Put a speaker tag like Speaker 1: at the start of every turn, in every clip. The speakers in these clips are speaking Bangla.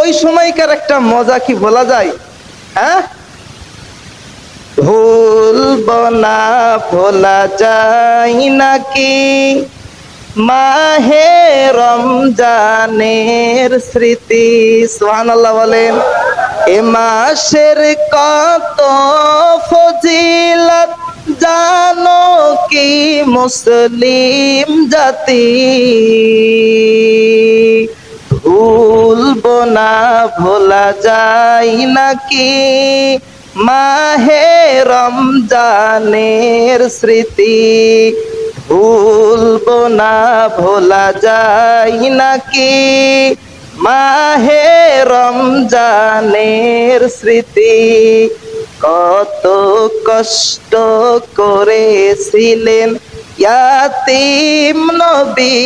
Speaker 1: ওই সময়কার একটা মজা কি বলা যায়? হ্যাঁ? ভুলব না ভোলা যায় নাকি? মাহে রমজানের স্মৃতি, সুবহানাল্লাহ বলেন, এ মাসের কত ফজিলত জানো কি মুসলিম জাতি? না ভোলা যায় নাকি? মাহে রমজানের স্মৃতি ভুলব না ভোলা যায় নাকি? মাহে রমজানের স্মৃতি কত কষ্ট করেছিলেন ইয়াতিম নবী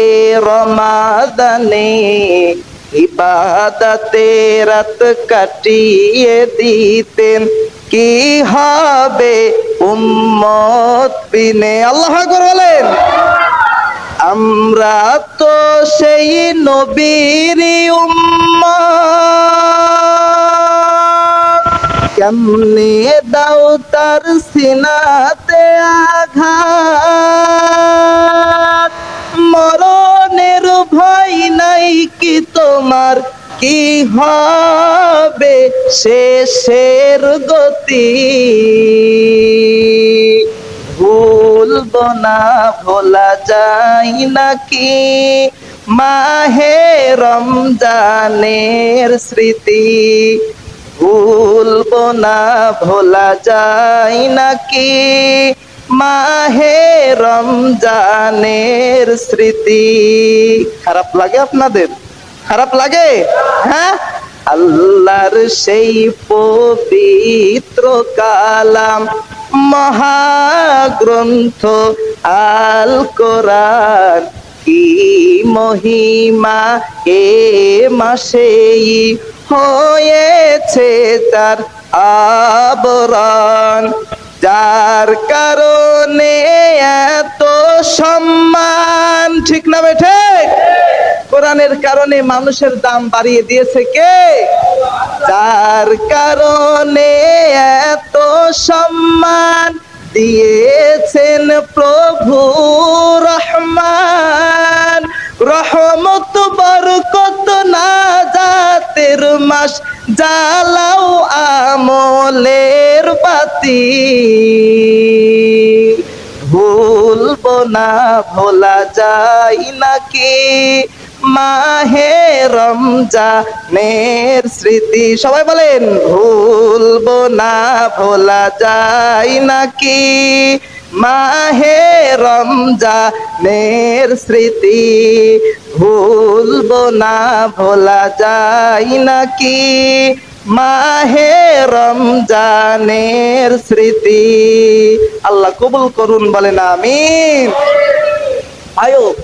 Speaker 1: এ রমাদানে। ইবাদতে রাত কাটিয়ে দিতেন। কি হবে উম্মত বিনে? আল্লাহ বলেন। আমরা তো সেই নবীর উম্মত। কেমনে দাও তার সিনাতে আঘাত? কি হবে শেষের গতি? ভুলব না, ভোলা যায় নাকি? মাহে রমজানের স্মৃতি। ভুলব না, ভোলা যায় নাকি? মাহে রমজানের স্মৃতি। খারাপ লাগে আপনাদের? খারাপ লাগে? হ্যাঁ? আল্লাহর সেই পবিত্র কালাম মহাগ্রন্থ আল কোরআন কি মহিমা এ মাসেই হয়েছে তার আবরণ? যার কারণে এত সম্মান, ঠিক না বেঠে কোরআনের কারণে মানুষের দাম বাড়িয়ে দিয়েছে কে? যার কারণে এত সম্মান দিয়েছেন প্রভু রহমান। রহমত, বরকত না জাতের মাস, জ্বালাও আমলের বাতি। ভুলব না, ভোলা যায় নাকি? মাহে রমজানের স্মৃতি। সবাই বলেন, ভুলব না, ভোলা যায় নাকি? মাহে রমজানের স্মৃতি, ভুলব না, ভোলা যায় নাকি? মাহে রমজানের স্মৃতি, আল্লাহ কবুল করুন, বলেন, আমিন। আয়ো।